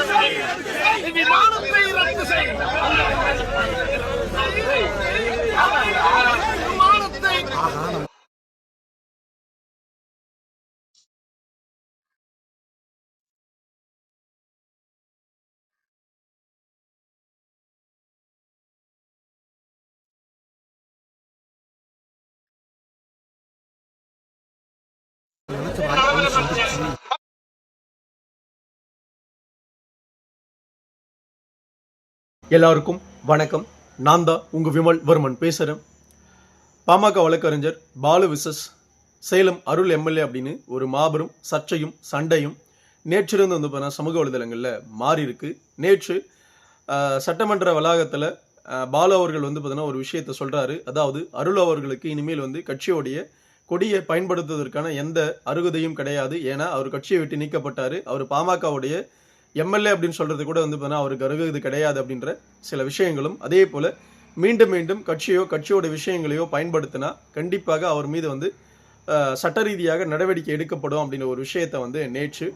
ரத்து செய் விமானத்தை ரத்து செய் விமானத்தை எல்லாருக்கும் வணக்கம். நான் தான் உங்கள் விமல் வர்மன் பேசுகிறேன் பாமக வழக்கறிஞர் பாலு விசஸ் சேலம் அருள் எம்எல்ஏ அப்படின்னு ஒரு மாபெரும் சர்ச்சையும் சண்டையும் நேற்றிருந்து வந்து பார்த்தா சமூக வலைதளங்களில் மாறி இருக்கு நேற்று சட்டமன்ற வளாகத்தில் பாலு அவர்கள் வந்து பார்த்தீங்கன்னா ஒரு விஷயத்த சொல்கிறாரு அதாவது அருள் அவர்களுக்கு இனிமேல் வந்து கட்சியோடைய கொடியை பயன்படுத்துவதற்கான எந்த அருகதையும் கிடையாது. ஏன்னா அவர் கட்சியை விட்டு நீக்கப்பட்டார். அவர் பாமகவுடைய எம்எல்ஏ அப்படின்னு சொல்றது கூட வந்து பார்த்தீங்கன்னா அவருக்கு இது கிடையாது அப்படின்ற சில விஷயங்களும். அதே போல மீண்டும் மீண்டும் கட்சியோ கட்சியோட விஷயங்களையோ பயன்படுத்தினா கண்டிப்பாக அவர் மீது வந்து சட்ட ரீதியாக நடவடிக்கை எடுக்கப்படும் அப்படின்ற ஒரு விஷயத்தை வந்து நேற்று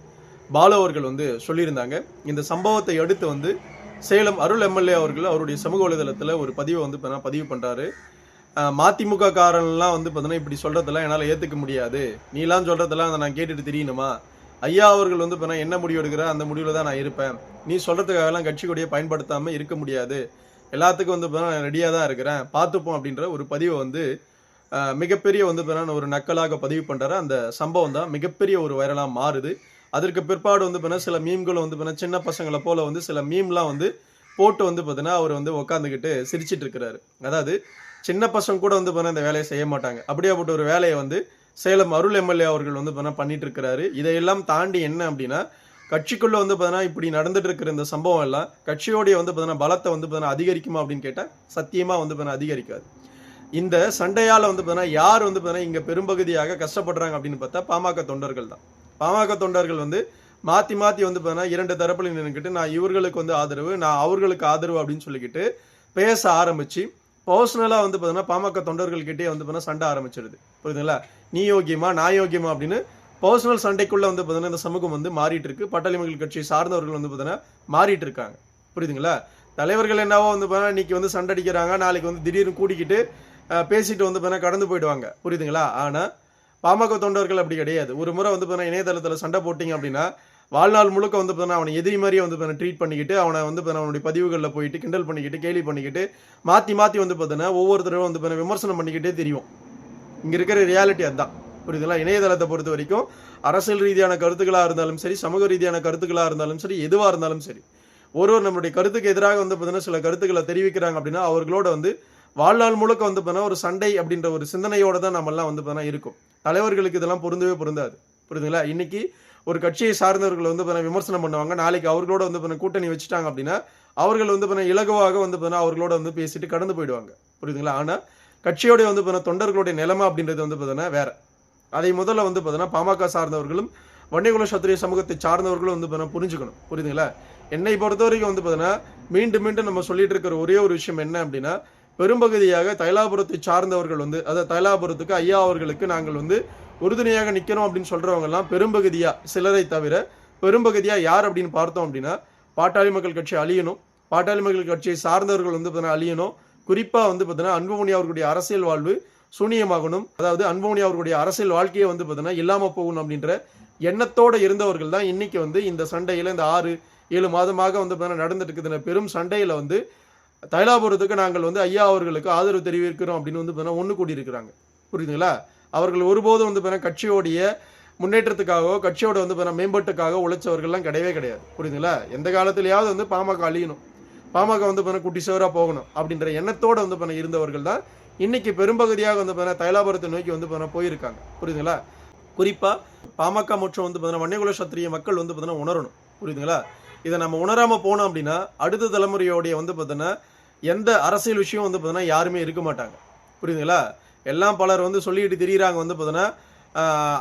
பாலு அவர்கள் வந்து சொல்லியிருந்தாங்க. இந்த சம்பவத்தை அடுத்து வந்து சேலம் அருள் எம்எல்ஏ அவர்கள் அவருடைய சமூக வலைதளத்தில் ஒரு பதிவை வந்து பார்த்தீங்கன்னா பதிவு பண்ணுறாரு மதிமுக காரன்லாம் வந்து பார்த்தீங்கன்னா இப்படி சொல்றதெல்லாம் என்னால் ஏற்றுக்க முடியாது. நீலாம் சொல்றதெல்லாம் அதை நான் கேட்டுட்டு தெரியணுமா? ஐயா அவர்கள் வந்து இப்போ என்ன முடிவு எடுக்கிற? அந்த முடிவில் தான் நான் இருப்பேன். நீ சொல்கிறதுக்காகலாம் கட்சி கொடியை பயன்படுத்தாமல் இருக்க முடியாது. எல்லாத்துக்கும் வந்து இப்போ நான் ரெடியாக தான் இருக்கிறேன். பார்த்துப்போம் அப்படின்ற ஒரு பதிவை வந்து மிகப்பெரிய வந்து பார்த்தீங்கன்னா ஒரு நக்கலாக பதிவு பண்ணுறாரு அந்த சம்பவம் தான். மிகப்பெரிய ஒரு வைரலாக மாறுது. அதற்கு பிற்பாடு வந்து பார்த்தீங்கன்னா சில மீம்களும் வந்து பார்த்தீங்கன்னா சின்ன பசங்களை போல வந்து சில மீம்லாம் வந்து போட்டு வந்து பார்த்தீங்கன்னா அவர் வந்து உட்காந்துக்கிட்டு சிரிச்சிட்டு இருக்கிறாரு. அதாவது சின்ன பசங்க கூட வந்து பார்த்தீங்கன்னா இந்த வேலையை செய்ய மாட்டாங்க. அப்படியாப்பட்ட ஒரு வேலையை வந்து சேலம் அருள் எம்எல்ஏ அவர்கள் வந்து பார்த்தீங்கன்னா பண்ணிட்டு இருக்கிறாரு இதையெல்லாம் தாண்டி என்ன அப்படின்னா கட்சிக்குள்ள வந்து பார்த்தீங்கன்னா இப்படி நடந்துட்டு இருக்கிற இந்த சம்பவம் எல்லாம் கட்சியோடைய வந்து பார்த்தீங்கன்னா பலத்தை வந்து பார்த்தீங்கன்னா அதிகரிக்குமா அப்படின்னு கேட்டால் சத்தியமா வந்து பார்த்தீங்கன்னா அதிகரிக்காது. இந்த சண்டையால வந்து பார்த்தீங்கன்னா யார் வந்து பார்த்தீங்கன்னா இங்க பெரும்பகுதியாக கஷ்டப்படுறாங்க அப்படின்னு பார்த்தா பாமக தொண்டர்கள் தான். பாமக தொண்டர்கள் வந்து மாத்தி மாத்தி வந்து பார்த்தீங்கன்னா இரண்டு தரப்புல நின்றுக்கிட்டு நான் இவர்களுக்கு வந்து ஆதரவு நான் அவர்களுக்கு ஆதரவு அப்படின்னு சொல்லிக்கிட்டு பேச ஆரம்பிச்சு பர்சனலாக வந்து பார்த்தீங்கன்னா பாமக தொண்டர்கள்கிட்டே வந்து பார்த்தீங்கன்னா சண்டை ஆரம்பிச்சிருது. புரியுதுங்களா? நீ யோகியமா நான் யோகியமா அப்படின்னு பர்சனல் சண்டைக்குள்ளே வந்து பார்த்தீங்கன்னா இந்த சமூகம் வந்து மாறிட்டு இருக்கு பட்டாளி மக்கள் கட்சியை சார்ந்தவர்கள் வந்து பார்த்தீங்கன்னா மாறிட்டு இருக்காங்க புரியுதுங்களா? தலைவர்கள் என்னவோ வந்து பார்த்தீங்கன்னா இன்னைக்கு வந்து சண்டை அடிக்கிறாங்க. நாளைக்கு வந்து திடீர்னு கூட்டிக்கிட்டு பேசிட்டு வந்து பார்த்தீங்கன்னா கடந்து போயிடுவாங்க. புரியுதுங்களா? ஆனால் பாமக தொண்டர்கள் அப்படி கிடையாது. ஒரு முறை வந்து பார்த்தீங்கன்னா இணையதளத்தில் சண்டை போட்டிங்க அப்படின்னா வாழ்நாள் முழுக்க வந்து பார்த்தீங்கன்னா அவனை எதிரி மாதிரியே வந்து பார்த்தீங்கன்னா ட்ரீட் பண்ணிக்கிட்டு அவனை வந்து பார்த்தீங்கன்னா அவனுடைய பதிவுகளில் போயிட்டு கிண்டல் பண்ணிக்கிட்டு கேலி பண்ணிக்கிட்டு மாற்றி மாற்றி வந்து பார்த்தீங்கன்னா ஒவ்வொருத்தரும் வந்து பார்த்தீங்கன்னா விமர்சனம் பண்ணிக்கிட்டே தெரியும். இங்கே இருக்கிற ரியாலிட்டி அதுதான். புரியுதுங்களா? இணையதளத்தை பொறுத்த வரைக்கும் அரசியல் ரீதியான கருத்துக்களாக இருந்தாலும் சரி சமூக ரீதியான கருத்துக்களாக இருந்தாலும் சரி எதுவாக இருந்தாலும் சரி ஒருவர் நம்மளுடைய கருத்துக்கு எதிராக வந்து பார்த்தீங்கன்னா சில கருத்துக்களை தெரிவிக்கிறாங்க அப்படின்னா அவர்களோட வந்து வாழ்நாள் முழுக்க வந்து பார்த்தீங்கன்னா ஒரு சண்டை அப்படின்ற ஒரு சிந்தனையோட தான் நம்மெல்லாம் வந்து பார்த்தீங்கன்னா இருக்கும். தலைவர்களுக்கு இதெல்லாம் பொருந்தவே பொருந்தாது. புரியுதுங்களா? இன்னைக்கு ஒரு கட்சியை சார்ந்தவர்கள் வந்து பார்த்தீங்கன்னா விமர்சனம் பண்ணுவாங்க. நாளைக்கு அவர்களோட வந்து பார்த்தீங்கன்னா கூட்டணி வச்சுட்டாங்க அப்படின்னா அவர்கள் வந்து பார்த்தீங்கன்னா இலகுவாக வந்து பார்த்தீங்கன்னா அவர்களோட வந்து பேசிட்டு கடந்து போயிடுவாங்க. புரியுதுங்களா? ஆனால் கட்சியோடைய வந்து பார்த்தீங்கன்னா தொண்டர்களுடைய நிலைமை அப்படின்றது வந்து பார்த்தீங்கன்னா வேற. அதை முதல்ல வந்து பார்த்தீங்கன்னா பாமக சார்ந்தவர்களும் வன்னியகுல சத்திரிய சமூகத்தை சார்ந்தவர்களும் வந்து பார்த்தீங்கன்னா புரிஞ்சுக்கணும். புரியுதுங்களா? என்னை பொறுத்த வரைக்கும் வந்து பார்த்தீங்கன்னா மீண்டும் மீண்டும் நம்ம சொல்லிட்டு இருக்கிற ஒரே ஒரு விஷயம் என்ன அப்படின்னா பெரும்பகுதியாக தைலாபுரத்தை சார்ந்தவர்கள் வந்து அதாவது தைலாபுரத்துக்கு ஐயா அவர்களுக்கு நாங்கள் வந்து உறுதுணையாக நிற்கணும் அப்படின்னு சொல்கிறவங்கெல்லாம் பெரும்பகுதியாக சிலரை தவிர பெரும்பகுதியாக யார் அப்படின்னு பார்த்தோம் அப்படின்னா பாட்டாளி மக்கள் கட்சி அழியணும். பாட்டாளி மக்கள் கட்சியை சார்ந்தவர்கள் வந்து பார்த்தீங்கன்னா அழியணும். குறிப்பாக வந்து பார்த்தீங்கன்னா அன்புமணி அவர்களுடைய அரசியல் வாழ்வு சூனியமாகணும். அதாவது அன்புமணி அவர்களுடைய அரசியல் வாழ்க்கையை வந்து பார்த்தீங்கன்னா இல்லாமல் போகணும் அப்படின்ற எண்ணத்தோடு இருந்தவர்கள் தான் இன்னைக்கு வந்து இந்த சண்டையில் இந்த ஆறு ஏழு மாதமாக வந்து பார்த்தீங்கன்னா நடந்துட்டு இருக்குது. பெரும் சண்டையில் வந்து தைலாபுரத்துக்கு நாங்கள் வந்து ஐயா அவர்களுக்கு ஆதரவு தெரிவிக்கிறோம் அப்படின்னு வந்து பார்த்தீங்கன்னா ஒன்று கூடியிருக்கிறாங்க. புரியுதுங்களா? அவர்கள் ஒருபோதும் வந்து பார்த்தீங்கன்னா கட்சியோடைய முன்னேற்றத்துக்காகவோ கட்சியோட வந்து பார்த்தீங்கன்னா மேம்பாட்டுக்காக உழைச்சவர்கள்லாம் கிடையவே கிடையாது புரியுதுங்களா எந்த காலத்திலேயாவது வந்து பாமக அழியணும் பாமக வந்து பார்த்தீங்கன்னா குட்டி சேவரா போகணும் அப்படின்ற எண்ணத்தோடு வந்து பார்த்தீங்கன்னா இருந்தவர்கள் தான் இன்னைக்கு பெரும்பகுதியாக வந்து பார்த்தீங்கன்னா தைலாபுரத்தை நோக்கி வந்து பார்த்தீங்கன்னா போயிருக்காங்க புரியுதுங்களா குறிப்பாக பாமக மற்றும் வந்து பார்த்தீங்கன்னா வன்னியகுல சத்திரிய மக்கள் வந்து பார்த்தீங்கன்னா உணரணும் புரியுதுங்களா இதை நம்ம உணராமல் போனோம் அப்படின்னா அடுத்த தலைமுறையோடைய வந்து பார்த்தீங்கன்னா எந்த அரசியல் விஷயம் வந்து பார்த்தீங்கன்னா யாருமே இருக்க மாட்டாங்க புரியுதுங்களா எல்லாம் பலர் வந்து சொல்லிட்டு திரியிறாங்க வந்து பார்த்தீங்கன்னா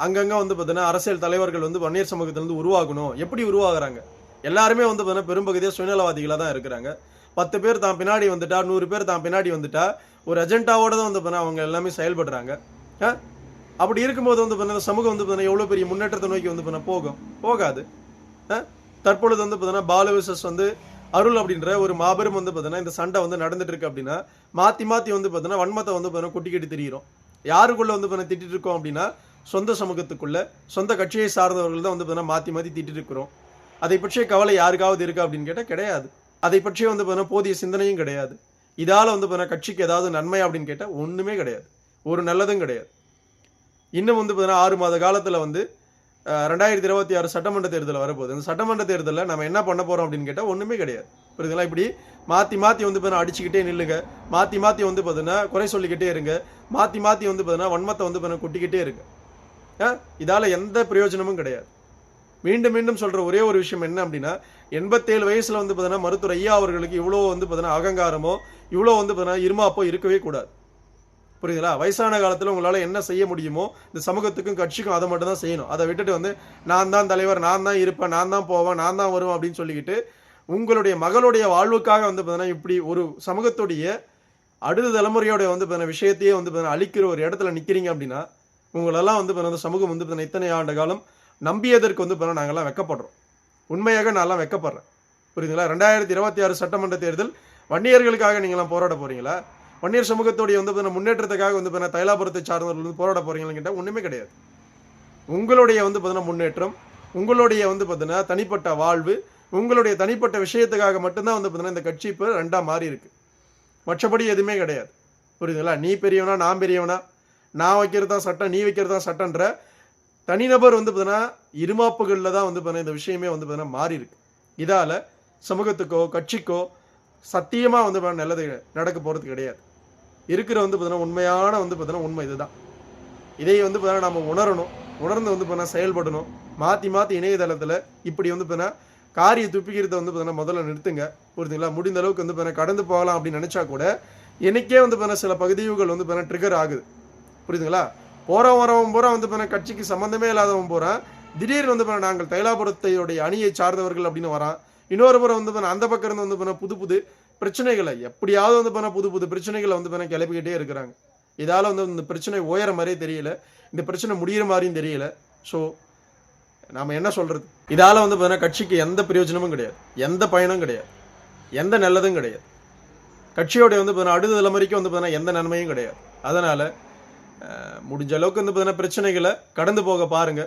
அங்கங்கே வந்து பார்த்தீங்கன்னா அரசியல் தலைவர்கள் வந்து வன்னியர் சமூகத்திலேருந்து உருவாகணும். எப்படி உருவாகுறாங்க? எல்லாருமே வந்து பார்த்தீங்கன்னா பெரும்பகுதியாக சுயநலவாதிகளாக தான் இருக்கிறாங்க. பத்து பேர் தான் பின்னாடி வந்துட்டா நூறு பேர் தான் பின்னாடி வந்துட்டா ஒரு அஜெண்டாவோட தான் வந்து பார்த்தீங்கன்னா அவங்க எல்லாமே செயல்படுறாங்க. ஆ? அப்படி இருக்கும்போது வந்து பார்த்தீங்கன்னா சமூகம் வந்து பார்த்தீங்கன்னா எவ்வளோ பெரிய முன்னேற்றத்தை நோக்கி வந்து பார்த்தீங்கன்னா போகும்? போகாது. ஆ? தற்பொழுது வந்து பார்த்தீங்கன்னா பாலு விசஸ் வந்து அருள் அப்படின்ற ஒரு மாபெரும் வந்து பார்த்தீங்கன்னா இந்த சண்டை வந்து நடந்துட்டு இருக்கு அப்படின்னா மாற்றி மாற்றி வந்து பார்த்தீங்கன்னா வன்மத்தை வந்து பார்த்தீங்கன்னா கொட்டிக்கிட்டு திரியிறோம். யாருக்குள்ளே வந்து பார்த்தீங்கன்னா திட்டிட்டு இருக்கோம் அப்படின்னா சொந்த சமூகத்துக்குள்ளே சொந்த கட்சியை சார்ந்தவர்கள் தான் வந்து பார்த்தீங்கன்னா மாற்றி மாற்றி திட்டிட்டு இருக்கிறோம். அதை பற்றிய கவலை யாருக்காவது இருக்கா அப்படின்னு கேட்டால் கிடையாது. அதை பற்றிய வந்து பார்த்தீங்கன்னா போதிய சிந்தனையும் கிடையாது. இதால் வந்து பார்த்தீங்கன்னா கட்சிக்கு ஏதாவது நன்மை அப்படின்னு கேட்டால் ஒன்றுமே கிடையாது. ஒரு நல்லதும் கிடையாது. இன்னும் வந்து பார்த்தீங்கன்னா ஆறு மாத காலத்தில் வந்து ரெண்டாயிரத்தி இருபத்தி ஆறு சட்டமன்ற தேர்தல் வரப்போகுது. இந்த சட்டமன்ற தேர்தலில் நம்ம என்ன பண்ண போகிறோம் அப்படின்னு கேட்டால் ஒன்றுமே கிடையாது. புரியுதுங்களா? இப்படி மாற்றி மாற்றி வந்து பார்த்தீங்கன்னா அடிச்சுக்கிட்டே நில்லுங்க. மாற்றி மாற்றி வந்து பார்த்தீங்கன்னா குறை சொல்லிக்கிட்டே இருங்க. மாற்றி மாற்றி வந்து பார்த்தீங்கன்னா வன்மத்தை வந்து பார்த்தீங்கன்னா கொட்டிக்கிட்டே இருங்க. ஆ? இதால் எந்த பிரயோஜனமும் கிடையாது. மீண்டும் மீண்டும் சொல்கிற ஒரே ஒரு விஷயம் என்ன அப்படின்னா எண்பத்தேழு வயசில் வந்து பார்த்தீங்கன்னா மருத்துவர் ஐயா அவர்களுக்கு இவ்வளோ வந்து பார்த்தீங்கன்னா அகங்காரமோ இவ்வளோ வந்து பார்த்தீங்கன்னா இருமாப்போ இருக்கவே கூடாது. புரியுதுங்களா? வயசான காலத்தில் உங்களால் என்ன செய்ய முடியுமோ இந்த சமூகத்துக்கும் கட்சிக்கும் அதை மட்டும் தான் செய்யணும். அதை விட்டுட்டு வந்து நான் தான் தலைவர் நான் தான் இருப்பேன் நான் தான் போவேன் நான் தான் வருவேன் அப்படின்னு சொல்லிக்கிட்டு உங்களுடைய மகளுடைய வாழ்வுக்காக வந்து பார்த்தீங்கன்னா இப்படி ஒரு சமூகத்துடைய அடுத்த தலைமுறையோட வந்து பார்த்தீங்கன்னா விஷயத்தையே வந்து பார்த்தீங்கன்னா அழிக்கிற ஒரு இடத்துல நிற்கிறீங்க அப்படின்னா உங்களெல்லாம் வந்து பார்த்தீங்கன்னா சமூகம் வந்து பார்த்தீங்கன்னா இத்தனை ஆண்டு காலம் நம்பியதற்கு வந்து பார்த்தீங்கன்னா நாங்கள்லாம் வெக்கப்படுறோம். உண்மையாக நான்லாம் வெக்கப்படுறேன். புரியுதுங்களா? ரெண்டாயிரத்தி இருபத்தி ஆறு சட்டமன்ற தேர்தல் வன்னியர்களுக்காக நீங்களாம் போராட போகிறீங்களா வன்னியர் சமூகத்துடைய வந்து பார்த்தீங்கன்னா முன்னேற்றத்துக்காக வந்து பார்த்தீங்கன்னா தைலாபுரத்தை சார்ந்தவர்கள் வந்து போராட போறீங்களான்னு கேட்டால் ஒன்றுமே கிடையாது. உங்களுடைய வந்து பார்த்தீங்கன்னா முன்னேற்றம் உங்களுடைய வந்து பார்த்தீங்கன்னா தனிப்பட்ட வாழ்வு உங்களுடைய தனிப்பட்ட விஷயத்துக்காக மட்டும்தான் வந்து பார்த்தீங்கன்னா இந்த கட்சி இப்போ ரெண்டாக மாறி இருக்கு. மற்றபடி எதுவுமே கிடையாது. புரியுதுங்களா? நீ பெரியவனா நான் பெரியவனா? நான் வைக்கிறது தான் சட்டம் நீ வைக்கிறது தான் சட்டன்ற தனிநபர் வந்து பார்த்தீங்கன்னா இருமாப்புகளில் தான் வந்து பார்த்தீங்கன்னா இந்த விஷயமே வந்து பார்த்தீங்கன்னா மாறி இருக்கு. இதால் சமூகத்துக்கோ கட்சிக்கோ சத்தியமாக வந்து பார்த்தீங்கன்னா நல்லது நடக்க போகிறது கிடையாது. இருக்கிற வந்து பார்த்தீங்கன்னா உண்மையான வந்து பார்த்தீங்கன்னா உண்மை இதுதான் இதை வந்து பார்த்தீங்கன்னா நம்ம உணரணும் உணர்ந்து வந்து பார்த்தீங்கன்னா செயல்படணும் மாற்றி மாற்றி இணையதளத்தில் இப்படி வந்து பார்த்தீங்கன்னா காரிய துப்பிக்கிறத வந்து பார்த்தீங்கன்னா முதல்ல நிறுத்துங்க புரியுதுங்களா முடிந்த அளவுக்கு வந்து பார்த்தீங்கன்னா கடந்து போகலாம் அப்படின்னு நினச்சா கூட எனக்கே வந்து பார்த்தீங்கன்னா சில பகுதிகள் வந்து பார்த்தீங்கன்னா ட்ரிகர் ஆகுது புரியுதுங்களா போகிறவன் வரவன் பூரா வந்து பார்த்தீங்கன்னா கட்சிக்கு சம்மந்தமே இல்லாதவன் போகிறான் திடீர்னு வந்து பார்த்தீங்கன்னா நாங்கள் தைலாபுரத்தையுடைய அணியை சார்ந்தவர்கள் அப்படின்னு வரான் இன்னொரு புறம் வந்து பார்த்தீங்கன்னா அந்த பக்கம் இருந்து வந்து பார்த்தீங்கன்னா புது புது பிரச்சனைகளை எப்படியாவது வந்து பார்த்தீங்கன்னா புது புது பிரச்சனைகளை வந்து பார்த்தீங்கன்னா கிளப்பிக்கிட்டே இருக்கிறாங்க. இதால் வந்து இந்த பிரச்சனை ஓயிற மாதிரியே தெரியல. இந்த பிரச்சனை முடியிற மாதிரியும் தெரியல. ஸோ நாம் என்ன சொல்கிறது இதால் வந்து பார்த்தீங்கன்னா கட்சிக்கு எந்த பிரயோஜனமும் கிடையாது. எந்த பயனும் கிடையாது. எந்த நல்லதும் கிடையாது. கட்சியோடைய வந்து பார்த்தீங்கன்னா அடுத்த தலைமுறைக்கு வந்து பார்த்தீங்கன்னா எந்த நன்மையும் கிடையாது. அதனால் முடிஞ்ச அளவுக்கு வந்து பார்த்தீங்கன்னா பிரச்சனைகளை கடந்து போக பாருங்க.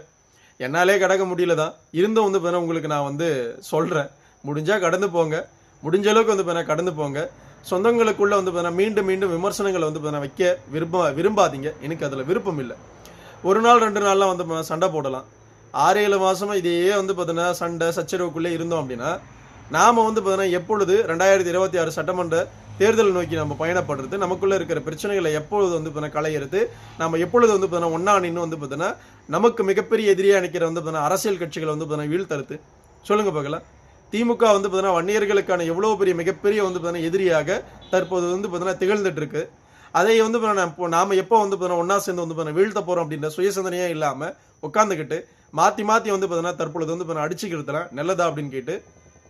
என்னாலே கடக்க முடியல தான் இருந்தும் வந்து பார்த்தீங்கன்னா உங்களுக்கு நான் வந்து சொல்கிறேன் முடிஞ்சால் கடந்து போங்க. முடிஞ்ச அளவுக்கு வந்து பார்த்தீங்கன்னா கடந்து போங்க சொந்தங்களுக்குள்ளே வந்து பார்த்தீங்கன்னா மீண்டும் மீண்டும் விமர்சனங்களை வந்து பார்த்தீங்கன்னா வைக்க விரும்ப விரும்பாதீங்க எனக்கு அதில் விருப்பம் இல்லை ஒரு நாள் ரெண்டு நாள்லாம் வந்து பார்த்தீங்கன்னா சண்டை போடலாம் ஆறு ஏழு மாதமாக இதையே வந்து பார்த்தீங்கன்னா சண்டை சச்சரவுக்குள்ளே இருந்தோம் அப்படின்னா நாம் வந்து பார்த்தீங்கன்னா எப்பொழுது ரெண்டாயிரத்தி இருபத்தி ஆறு சட்டமன்ற தேர்தல் நோக்கி நம்ம பயணப்படுறது நமக்குள்ளே இருக்கிற பிரச்சனைகளை எப்பொழுது வந்து பார்த்தீங்கன்னா களையிறது நம்ம எப்பொழுது வந்து பார்த்தீங்கன்னா ஒன்றா நின்று வந்து பார்த்தீங்கன்னா நமக்கு மிகப்பெரிய எதிரியாக நிற்கிற வந்து பார்த்தீங்கன்னா அரசியல் கட்சிகளை வந்து பார்த்தீங்கன்னா வீழ்த்தறுத்து சொல்லுங்கள் பார்க்கலாம் திமுக வந்து பார்த்தீங்கன்னா வன்னியர்களுக்கான எவ்வளோ பெரிய மிகப்பெரிய வந்து பார்த்தீங்கன்னா எதிரியாக தற்போது வந்து பார்த்தீங்கன்னா திகழ்ந்துட்டு இருக்கு அதை வந்து பார்த்தீங்கன்னா இப்போ நாம எப்போ வந்து பார்த்தீங்கன்னா ஒன்றா சேர்ந்து வந்து பார்த்தீங்கன்னா வீழ்த்த போகிறோம் அப்படின்ற சுயசிந்தனையே இல்லாமல் உட்காந்துக்கிட்டு மாற்றி மாற்றி வந்து பார்த்தீங்கன்னா தற்பொழுது வந்து பார்த்தீங்கன்னா அடிச்சுக்கிறதுனா நல்லதா அப்படின்னு கேட்டு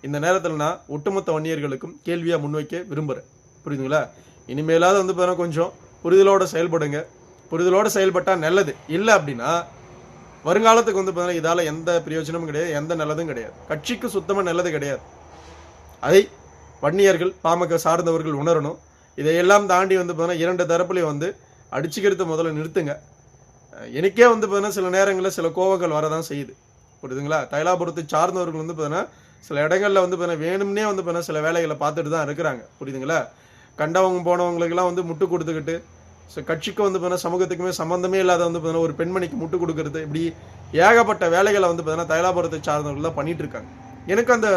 இந்த நேரத்தில் நான் ஒட்டுமொத்த வன்னியர்களுக்கும் கேள்வியாக முன்வைக்க விரும்புகிறேன் புரியுதுங்களா? இனிமேலாவது வந்து பார்த்தீங்கன்னா கொஞ்சம் புரிதலோடு செயல்படுங்க. புரிதலோடு செயல்பட்டால் நல்லது. இல்லை அப்படின்னா வருங்காலத்துக்கு வந்து பார்த்தீங்கன்னா இதால் எந்த பிரயோஜனமும் கிடையாது எந்த நல்லதும் கிடையாது. கட்சிக்கு சுத்தமாக நல்லது கிடையாது. அதை வன்னியர்கள் பாமக சார்ந்தவர்கள் உணரணும். இதையெல்லாம் தாண்டி வந்து பார்த்தீங்கன்னா இரண்டு தரப்புலையும் வந்து அடிச்சுக்கிறது முதல்ல நிறுத்துங்க. எனக்கே வந்து பார்த்தீங்கன்னா சில நேரங்களில் சில கோவங்கள் வரதான் செய்யுது. புரியுதுங்களா? தைலாபுரத்தை சார்ந்தவர்கள் வந்து பார்த்தீங்கன்னா சில இடங்களில் வந்து பார்த்தீங்கன்னா வேணும்னே வந்து பார்த்தீங்கன்னா சில வேலைகளை பார்த்துட்டு தான் இருக்கிறாங்க. புரியுதுங்களா? கண்டவங்க போனவங்களுக்கெல்லாம் வந்து முட்டு கொடுத்துக்கிட்டு ஸோ கட்சிக்கு வந்து பார்த்தீங்கன்னா சமூகத்துக்குமே சம்மந்தமே இல்லாத வந்து பார்த்தீங்கன்னா ஒரு பெண்மணிக்கு முட்டு கொடுக்கறது இப்படி ஏகப்பட்ட வேலைகளை வந்து பார்த்தீங்கன்னா தைலாபுரத்தை சார்ந்தவர்கள் தான் பண்ணிட்டு இருக்காங்க எனக்கு அந்த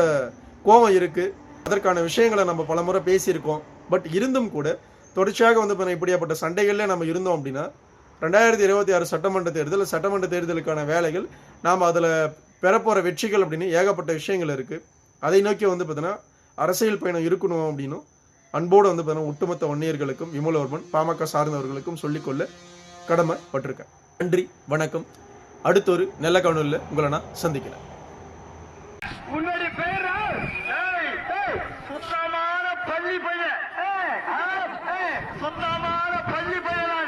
கோபம் இருக்குது அதற்கான விஷயங்களை நம்ம பலமுறை பேசியிருக்கோம். பட் இருந்தும் கூட தொடர்ச்சியாக வந்து பார்த்தீங்கன்னா இப்படியாப்பட்ட சண்டைகளில் நம்ம இருந்தோம் அப்படின்னா ரெண்டாயிரத்தி இருபத்தி ஆறு சட்டமன்ற தேர்தல் சட்டமன்ற தேர்தலுக்கான வேலைகள் நாம் அதில் பெறப்போகிற வெற்றிகள் அப்படின்னு ஏகப்பட்ட விஷயங்கள் இருக்குது அதை நோக்கி வந்து பார்த்தீங்கன்னா அரசியல் பயணம் இருக்கணும் அப்படின்னும் அன்போடு வந்து பார்த்தீங்கன்னா ஒட்டுமொத்த வன்னியர்களுக்கும் விமலவர்மன் பாமக சார்ந்தவர்களுக்கும் சொல்லிக்கொள்ள கடமைப்பட்டிருக்கேன் நன்றி வணக்கம். அடுத்த ஒரு நல்ல கவனில் உங்களை நான் சந்திக்கிறேன். பள்ளி பையன். பள்ளி பையன்?